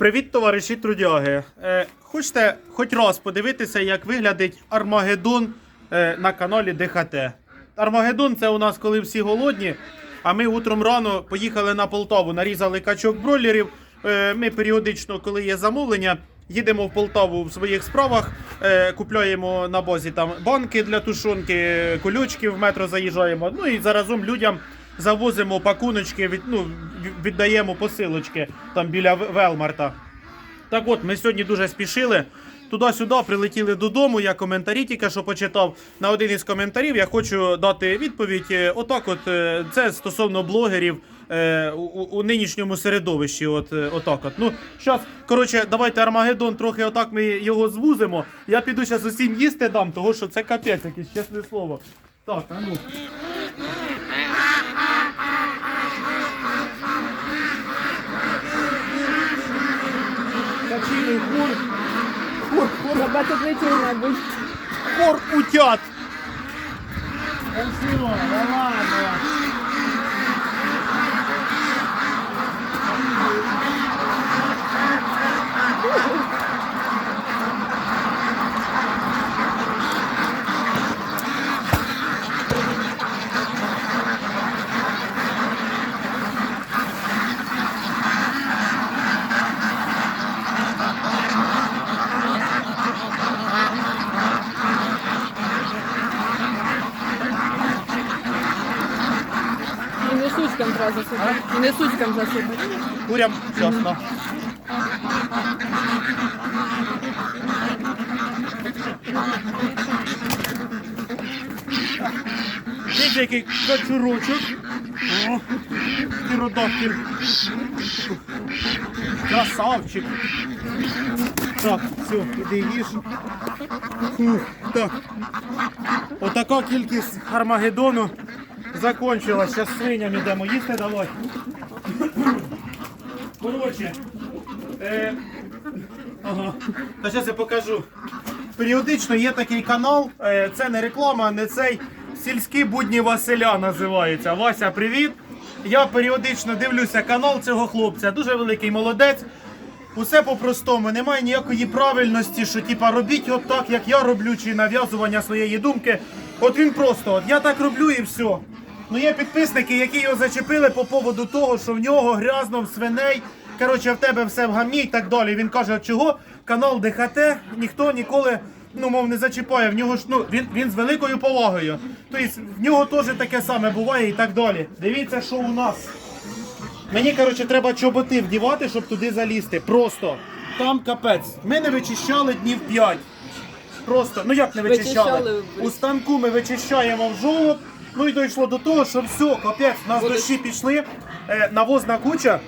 Привіт, товариші трудяги. Е, хочете хоч раз подивитися, як виглядить Армагеддон е, на каналі ДХТ. Армагеддон це у нас коли всі голодні. А ми утром рано поїхали на Полтаву, нарізали качок бройлерів. Е, ми періодично, коли є замовлення, їдемо в Полтаву в своїх справах, е, купляємо на базі там банки для тушонки, кульочки в метро заїжджаємо. Ну і заразом людям завозимо пакуночки, від, ну, віддаємо посилочки там біля Велмарта. Так от, ми сьогодні дуже спішили. Туди-сюди прилетіли додому. Я коментарі тільки що почитав. На один із коментарів я хочу дати відповідь. Е, Отак, от е, це стосовно блогерів е, у, у- нинішньому середовищі. От, е, отак от. Ну, щас, коротше, давайте Армагеддон трохи отак ми його звузимо. Я піду зараз усім їсти дам, того що це капець, якесь чесне слово. Так, а ну. Качиний хур. Хур, хур, тут не чує. Хор утят. Красиво, да ладно. І не сучкам треба засипати. І не сучкам засипати. Курям чесно. Дивіться, який качурочок. О, птеродактиль. Красавчик. Так, все, іди їж. Фух, так. Отака кількість Армагеддону закончилась. Зараз свиням ідемо їсти давай. Коротше. Е, ага. Та зараз я покажу. Періодично є такий канал. Е, це не реклама, не цей сільські будні Василя називається. Вася, привіт. Я періодично дивлюся канал цього хлопця. Дуже великий молодець. Усе по-простому, немає ніякої правильності, що типа робіть от так, як я роблю, чи нав'язування своєї думки. От він просто, от я так роблю і все. Ну є підписники, які його зачепили по поводу того, що в нього грязно в свиней. Коротше, в тебе все в гамні і так далі. Він каже, чого канал ДХТ ніхто ніколи. Ну, мов не зачіпає, в нього ж ну він, він з великою повагою. Тобто в нього теж таке саме буває і так далі. Дивіться, що у нас. Мені, коротше, треба чоботи вдівати, щоб туди залізти. Просто. Там капець. Ми не вичищали днів 5. Просто, ну як не вичищали? Вичищали. У станку ми вичищаємо в жолоб. Ну і дійшло до того, що все, капець, у нас дощі пішли, е, навозна куча.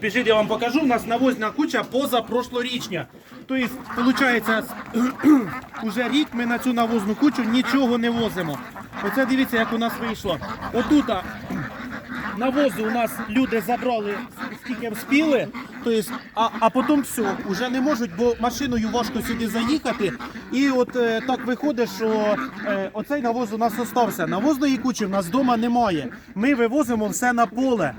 пішіть я вам покажу, у нас навозна куча позапрошлорічня. Тобто, виходить, уже рік ми на цю навозну кучу нічого не возимо. Оце дивіться, як у нас вийшло. Отута навозу у нас люди забрали скільки вспіли, тобто, а, а потім все, вже не можуть, бо машиною важко сюди заїхати. І от е, так виходить, що е, оцей навоз у нас остався. Навозної кучі в нас вдома немає. Ми вивозимо все на поле.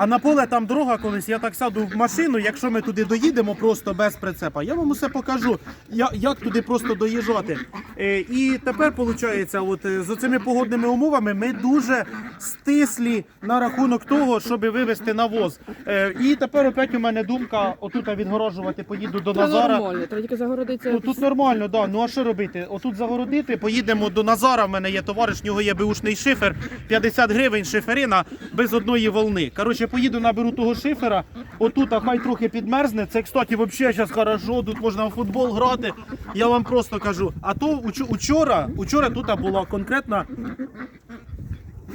А на поле там дорога колись, я так сяду в машину, якщо ми туди доїдемо просто без прицепа, я вам усе покажу, я- як туди просто доїжджати. Е, І тепер виходить, от е, з цими погодними умовами ми дуже стислі на рахунок того, щоб вивезти навоз. Е, І тепер опять у мене думка отут відгороджувати, поїду до Назара. нормально, треба тільки загородитися. Ну, тут нормально, да. Ну а що робити? Отут загородити, поїдемо до Назара. В мене є товариш, в нього є беушний шифер, 50 гривень шиферина без одної волни. Коротше, поїду наберу того шифера. Отут, а хай трохи підмерзне. Це, кстати, взагалі зараз хорошо. Тут можна в футбол грати. Я вам просто кажу. А то уч- учора, учора тут була конкретна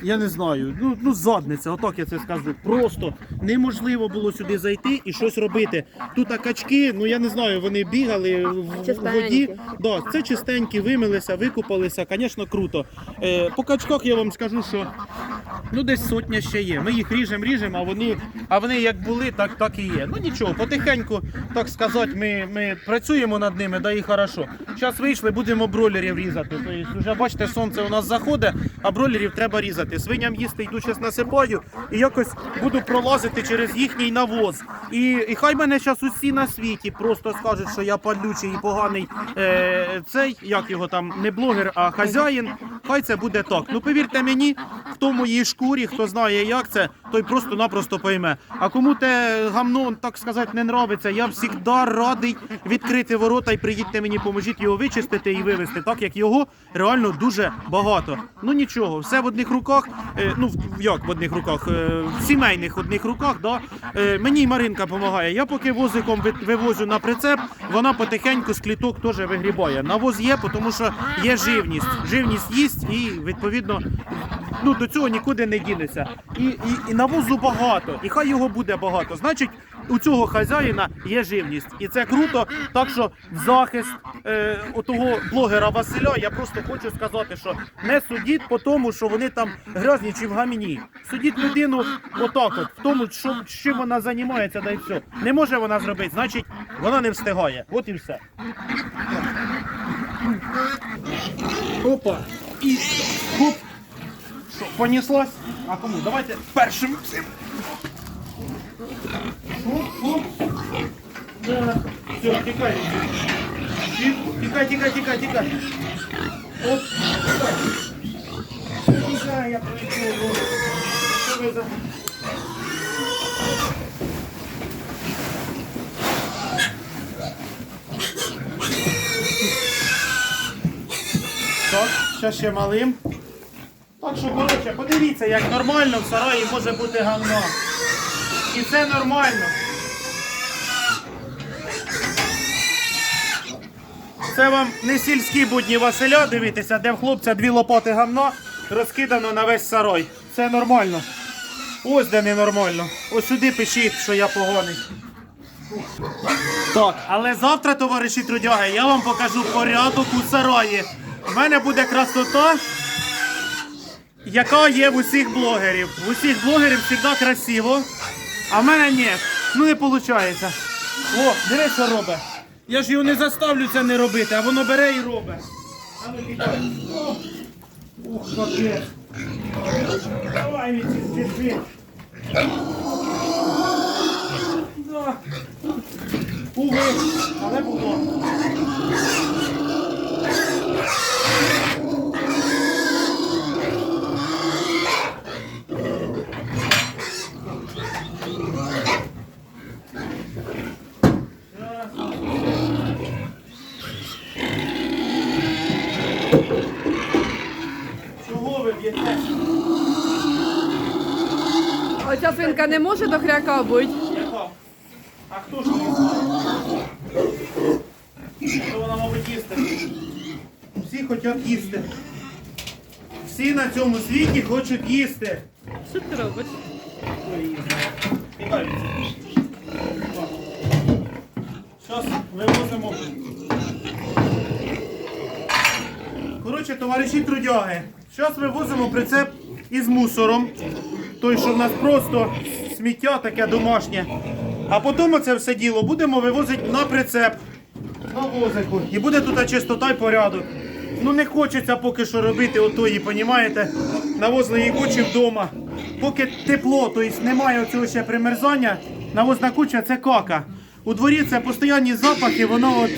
я не знаю. Ну, ну задниця, отак я це скажу. Просто неможливо було сюди зайти і щось робити. Тут а качки, ну я не знаю, вони бігали в- в Чистенькі. воді. Да, це чистенькі, вимилися, викупалися, звісно, круто. Е, по качках я вам скажу, що ну десь сотня ще є. Ми їх ріжемо, ріжемо, а вони, а вони як були, так, так і є. Ну нічого, потихеньку, так сказати, ми, ми працюємо над ними, да і хорошо. Зараз вийшли, будемо бройлерів різати. Тобто, вже бачите, сонце у нас заходить, а бройлерів треба різати. Свиням їсти йду зараз насипаю і якось буду пролазити через їхній навоз. І, і хай мене зараз усі на світі просто скажуть, що я падлючий і поганий е, цей, як його там, не блогер, а хазяїн. Хай це буде так. Ну повірте мені, хто в моїй шкурі, хто знає, як це, той просто-напросто пойме. А кому те гамно, так сказати, не нравиться, я завжди радий відкрити ворота і приїдьте мені, поможіть його вичистити і вивезти, так як його реально дуже багато. Ну нічого, все в одних руках. Е, ну як в одних руках, е, в сімейних одних руках. Да? Е, мені й Маринка допомагає. Я поки возиком вивозю на прицеп, вона потихеньку з кліток теж вигрібає. Навоз є, тому що є живність. Живність їсть і відповідно ну до цього нікуди не дінеться. І, і, і навозу багато, і хай його буде багато. Значить, у цього хазяїна є живність, і це круто. Так що в захист е, отого блогера Василя я просто хочу сказати, що не судіть по тому, що вони там грязні чи в гаміні. Судіть людину отак, от в тому, що чим вона займається, да і все. Не може вона зробити, значить вона не встигає. От і все. Опа. І хоп. Що, понеслась? А кому? Давайте першим цим. Оп. Все, тікай. Тікай, тікай, тікай, тікай. Оп, тікай. Тікай, я прийшов. Що ви за... Ще малим. Так що, коротше, подивіться, як нормально в сараї може бути гавно. І це нормально. Це вам не сільські будні Василя дивитися, де в хлопця дві лопати гамна розкидано на весь сарай. Це нормально. Ось де ненормально. Ось сюди пишіть, що я поганий. Так, але завтра, товариші трудяги, я вам покажу порядок у сараї. У мене буде красота, яка є в усіх блогерів. В усіх блогерів завжди красиво, а в мене ні. Ну не виходить. О, диви, що робить. Я ж його не заставлю це не робити, а воно бере і робить. А ну. О, Ух, капець. Давай, Віці, держи. Уви, але було. Чого ви б'єте? Оця не може до хряка бути. А хто ж знає? Що вона, мабуть, їсти? Всі хочуть їсти. Всі на цьому світі хочуть їсти. Що ти робиш? Зараз вивозимо. Коротше, товариші трудяги. Зараз вивозимо прицеп із мусором. Той, що в нас просто сміття таке домашнє. А потім це все діло будемо вивозити на прицеп, на возику. І буде тут чистота і порядок. Ну не хочеться поки що робити отої, понімаєте? Навозили її кучі вдома. Поки тепло, тобто немає цього ще примерзання, навозна куча це кака. У дворі це постійні запахи, воно от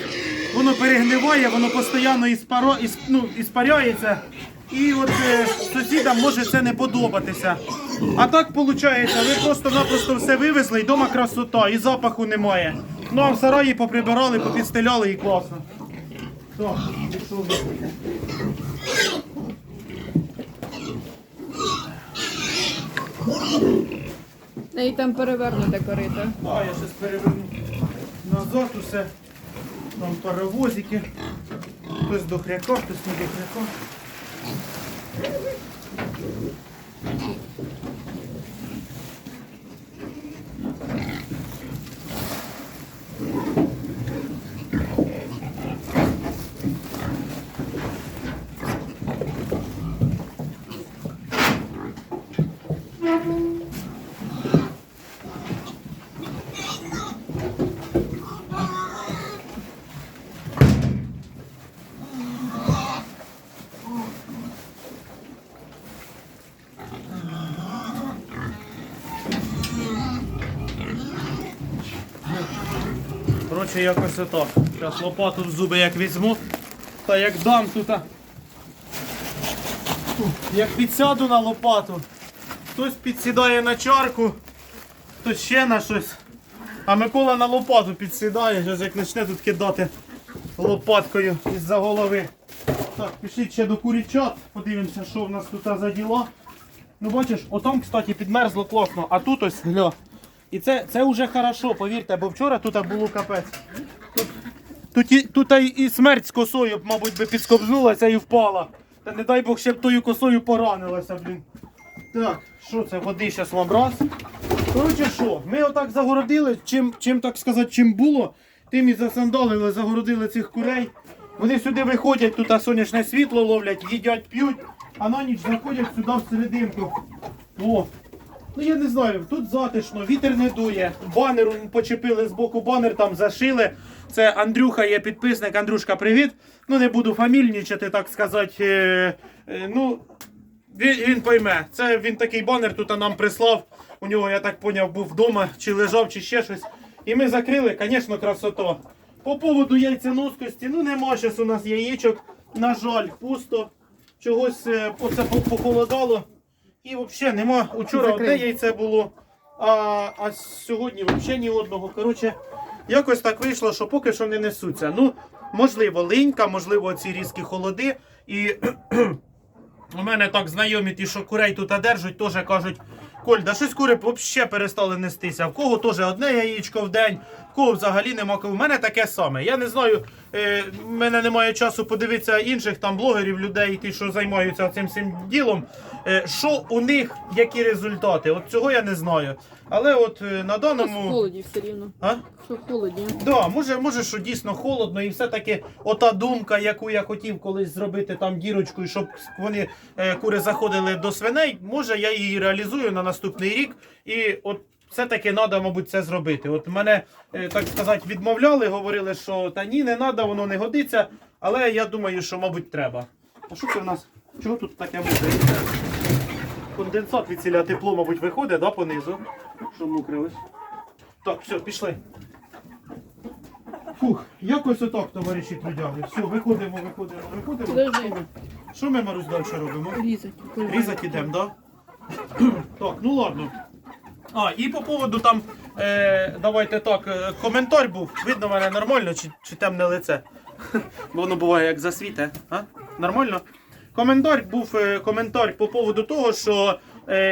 воно перегниває, воно постійно іспаро, ісп, ну, іспаряється. І от е, сусідам може це не подобатися. А так виходить, ви просто-напросто все вивезли, і вдома красота, і запаху немає. Ну а в сараї поприбирали, попідстеляли і класно. Так, пішов. І там перевернуте корито. А, я зараз переверну назад усе. Там паровозики. Хтось до хряка, хтось не до хряка. Коротше, якось ото. Зараз лопату в зуби як візьму, та як дам тут. Як підсяду на лопату, хтось підсідає на чарку, хтось ще на щось. А Микола на лопату підсідає, зараз як почне тут кидати лопаткою із-за голови. Так, пішли ще до курічат, подивимося, що в нас тут за діла. Ну бачиш, отам, кстати, підмерзло класно, а тут ось гля. І це, це вже хорошо, повірте, бо вчора тут було капець. Тут, тут, і, тут і, смерть з косою, мабуть, би підскобзнулася і впала. Та не дай Бог ще б тою косою поранилася, блін. Так, що це, води зараз вам раз. Коротше, що, ми отак загородили, чим, чим так сказати, чим було, тим і засандалили, загородили цих курей. Вони сюди виходять, тут сонячне світло ловлять, їдять, п'ють, а на ніч заходять сюди всерединку. О, Ну я не знаю, тут затишно, вітер не дує. Банер почепили з боку, банер там зашили. Це Андрюха є підписник. Андрюшка, привіт. Ну не буду фамільнічати, так сказати. Е, е, ну, він, він пойме. Це він такий банер тут нам прислав. У нього, я так поняв, був вдома, чи лежав, чи ще щось. І ми закрили, звісно, красота. По поводу яйценоскості, ну нема зараз у нас яєчок. На жаль, пусто. Чогось е, оце по- похолодало. І взагалі нема. Учора Закрив. одне яйце було, а, а сьогодні взагалі ні одного. Коротше, якось так вийшло, що поки що не несуться. Ну, можливо, линька, можливо, ці різкі холоди. І у мене так знайомі ті, що курей тут одержать, теж кажуть. Коль, да щось кури взагалі перестали нестися. В кого теж одне яєчко в день, в кого взагалі нема. У мене таке саме. Я не знаю, е, в мене немає часу подивитися інших там блогерів, людей, ті, що займаються цим всім ділом. Е, що у них, які результати? От цього я не знаю. Але от е, на В даному. холоді все рівно. А? Що в холоді. Да, може, може, що дійсно холодно, і все-таки ота думка, яку я хотів колись зробити там дірочкою, щоб вони е, кури заходили до свиней, може я її реалізую на наступний рік. І от все-таки треба, мабуть, це зробити. От мене, е, так сказати, відмовляли, говорили, що та ні, не треба, воно не годиться. Але я думаю, що, мабуть, треба. А що це в нас? Чого тут таке мокре? Конденсат від ціля тепло, мабуть, виходить, да, понизу. Що мокрилось? Так, все, пішли. Фух, якось отак, товариші трудяги. Все, виходимо, виходимо, виходимо. Подожди. Що ми, Марусь, далі робимо? Різать. Різати йдемо, да? так, ну ладно. А, і по поводу там, е, давайте так, е, коментар був. Видно мене нормально чи, чи темне лице? Бо воно буває як засвіте. А? Нормально? Коментар був е, коментар по поводу того, що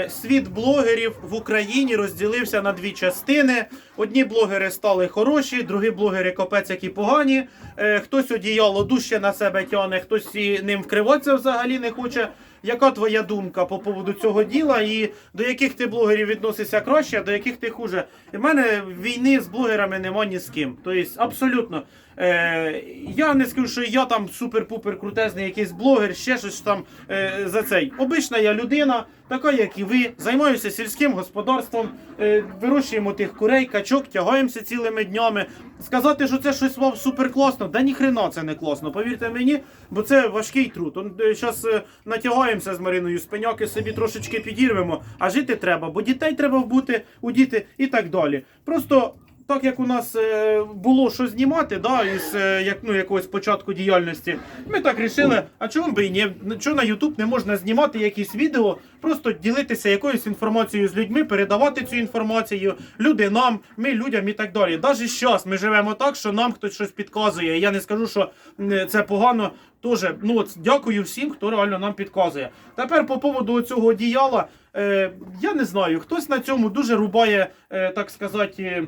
світ блогерів в Україні розділився на дві частини. Одні блогери стали хороші, другі блогери капець які погані. Е, хтось одіяло дужче на себе тягне, хтось ним вкриватися взагалі не хоче. Яка твоя думка по поводу цього діла і до яких ти блогерів відносишся краще, а до яких ти хуже? І в мене війни з блогерами нема ні з ким. Тобто, абсолютно. Е, я не скажу, що я там супер-пупер крутезний якийсь блогер, ще щось там е, за цей. Обична я людина, така як і ви. Займаюся сільським господарством, е, вирощуємо тих курей, качок, тягаємося цілими днями. Сказати, що це щось вам супер класно, да ніхрена це не класно. Повірте мені, бо це важкий труд. Зараз натягаємося з Мариною, спиняки собі трошечки підірвемо, а жити треба, бо дітей треба вбути діти і так далі. Просто. Так як у нас е, було що знімати, да, із е, як, ну, якогось початку діяльності, ми так рішили, а чому б і ні? Чого на YouTube не можна знімати якісь відео, просто ділитися якоюсь інформацією з людьми, передавати цю інформацію, люди нам, ми людям і так далі. Навіть зараз ми живемо так, що нам хтось щось підказує. Я не скажу, що це погано. Тоже, ну от дякую всім, хто реально нам підказує. Тепер по поводу цього діяла, е, я не знаю, хтось на цьому дуже рубає, е, так сказати.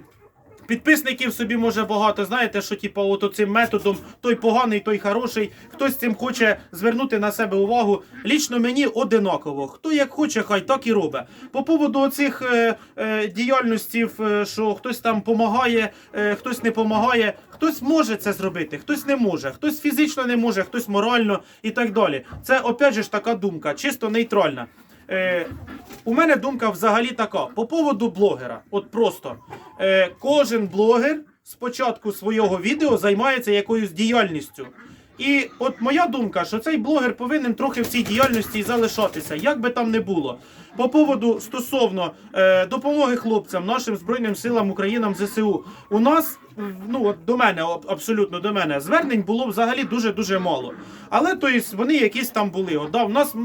Підписників собі може багато, знаєте, що типу, от цим методом той поганий, той хороший. Хтось цим хоче звернути на себе увагу. Лічно мені одинаково. Хто як хоче, хай так і робить. По поводу оцих е, е, діяльностей, е, що хтось там допомагає, е, хтось не допомагає, хтось може це зробити, хтось не може, хтось фізично не може, хтось морально і так далі. Це опять же ж така думка, чисто нейтральна. Е, у мене думка взагалі така. По поводу блогера. От просто е, кожен блогер спочатку свого відео займається якоюсь діяльністю. І от моя думка, що цей блогер повинен трохи в цій діяльності залишатися, як би там не було. По поводу стосовно е, допомоги хлопцям, нашим Збройним силам Українам ЗСУ, у нас, ну от до мене, аб- абсолютно до мене, звернень було взагалі дуже-дуже мало. Але то тобто, вони якісь там були. От, да, у нас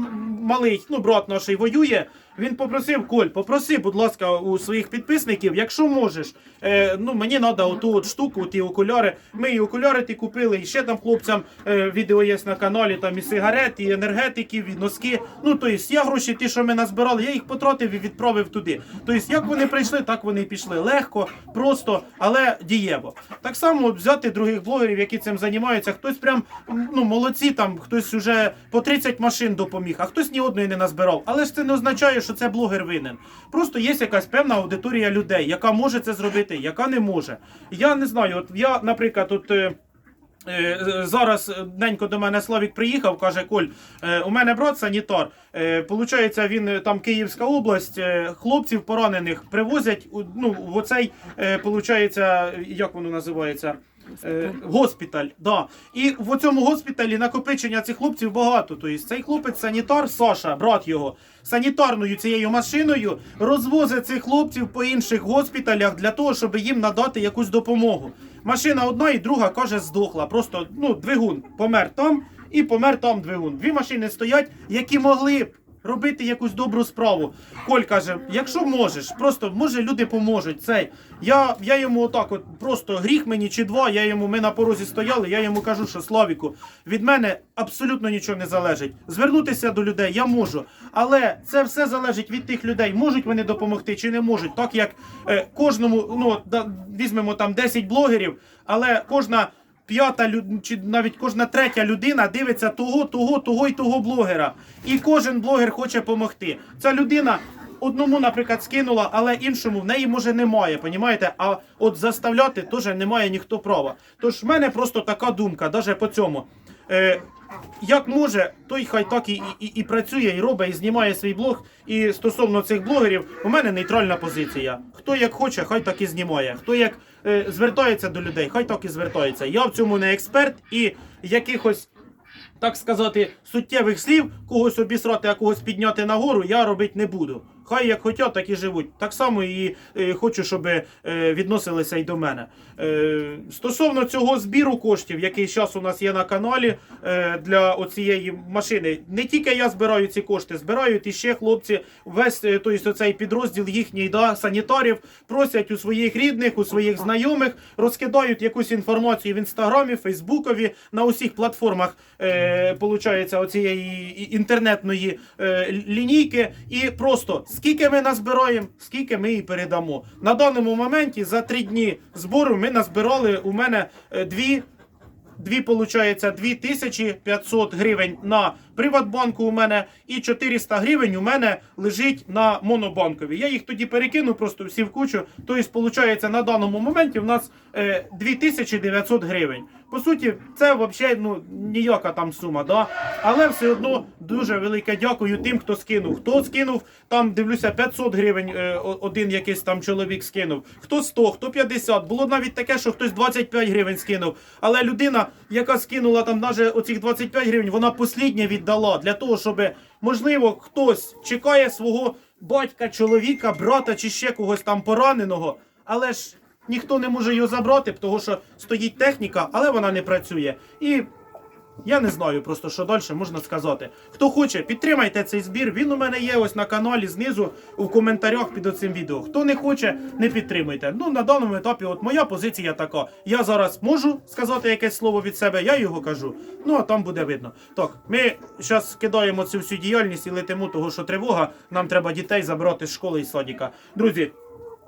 малий, ну, брат наш воює. Він попросив Коль, попроси, будь ласка, у своїх підписників, якщо можеш, е, ну мені треба оту от штуку, ті окуляри. Ми і окуляри ті купили, і ще там хлопцям е, відео є на каналі, там і сигарет, і енергетиків, і носки. Ну то есть, я гроші, ті, що ми назбирали, я їх потратив і відправив туди. Тобто, як вони прийшли, так вони і пішли. Легко, просто, але дієво. Так само взяти других блогерів, які цим займаються. Хтось прям ну молодці, там хтось уже по 30 машин допоміг, а хтось ні одної не назбирав. Але ж це не означає, що це блогер винен. Просто є якась певна аудиторія людей, яка може це зробити, яка не може. Я не знаю, от я, наприклад, от. е, Е, Зараз денько до мене Славік приїхав, каже: Коль, е, у мене брат санітар. Получається, він там Київська область, хлопців поранених привозять ну, в оцей, получається, як воно називається? Е, госпіталь, да. І в цьому госпіталі накопичення цих хлопців багато. Тобто цей хлопець санітар Саша, брат його, санітарною цією машиною розвозить цих хлопців по інших госпіталях для того, щоб їм надати якусь допомогу. Машина одна і друга каже, здохла. Просто ну, двигун помер там і помер там двигун. Дві машини стоять, які могли б робити якусь добру справу. Коль каже, якщо можеш, просто може люди поможуть. Цей я, я йому отак, от просто гріх мені чи два. Я йому ми на порозі стояли. Я йому кажу, що Славіку, від мене абсолютно нічого не залежить. Звернутися до людей я можу, але це все залежить від тих людей. Можуть вони допомогти чи не можуть. Так як е, кожному, ну да, візьмемо там 10 блогерів, але кожна п'ята люд... чи навіть кожна третя людина дивиться того, того, того і того блогера. І кожен блогер хоче допомогти. Ця людина. Одному, наприклад, скинула, але іншому в неї може немає, понімаєте? А от заставляти теж немає ніхто права. Тож в мене просто така думка, навіть по цьому. Е, як може, той хай так і, і, і працює, і робить, і знімає свій блог. І стосовно цих блогерів, у мене нейтральна позиція. Хто як хоче, хай так і знімає. Хто як е, звертається до людей, хай так і звертається. Я в цьому не експерт і якихось. Так сказати, суттєвих слів, когось обісрати, а когось підняти нагору, я робити не буду. Хай як хотять, так і живуть. Так само і е, хочу, щоб е, відносилися й до мене. Е, стосовно цього збіру коштів, який зараз у нас є на каналі е, для оцієї машини, не тільки я збираю ці кошти, збирають і ще хлопці, весь е, тобто, цей підрозділ їхній да, санітарів, просять у своїх рідних, у своїх знайомих, розкидають якусь інформацію в інстаграмі, Фейсбукові, на усіх платформах е, оцієї інтернетної е, лінійки. І просто скільки ми назбираємо, скільки ми і передамо. На даному моменті за три дні збору ми назбирали у мене е, дві. Дві, получається, 2500 гривень на Приватбанку у мене і 400 гривень у мене лежить на Монобанкові. Я їх тоді перекину просто всі в кучу. Тобто, получається, на даному моменті в нас е, 2900 гривень. По суті, це взагалі ну, ніяка там сума, да? але все одно дуже велике дякую тим, хто скинув. Хто скинув, там дивлюся, 500 гривень е, один якийсь там чоловік скинув. Хто 100, хто 50. Було навіть таке, що хтось 25 гривень скинув. Але людина, яка скинула там навіть оцих 25 гривень, вона посліднє віддала для того, щоб, можливо, хтось чекає свого батька, чоловіка, брата чи ще когось там пораненого. Але ж ніхто не може його забрати, тому що стоїть техніка, але вона не працює. І я не знаю просто, що далі можна сказати. Хто хоче, підтримайте цей збір. Він у мене є ось на каналі знизу у коментарях під цим відео. Хто не хоче, не підтримуйте. Ну на даному етапі, от моя позиція така. Я зараз можу сказати якесь слово від себе, я його кажу. Ну а там буде видно. Так, ми зараз кидаємо цю всю діяльність і летимо, того що тривога. Нам треба дітей забрати з школи і садика. Друзі,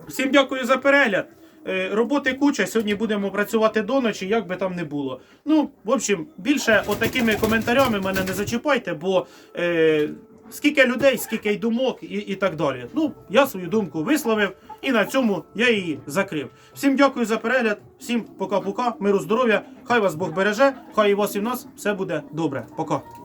всім дякую за перегляд. Е, Роботи куча, сьогодні будемо працювати до ночі, як би там не було. Ну, в общем, більше отакими коментарями мене не зачіпайте, бо е, скільки людей, скільки й думок і, і так далі. Ну, я свою думку висловив і на цьому я її закрив. Всім дякую за перегляд, всім пока-пока, миру, здоров'я, хай вас Бог береже, хай і вас і в нас все буде добре. Пока.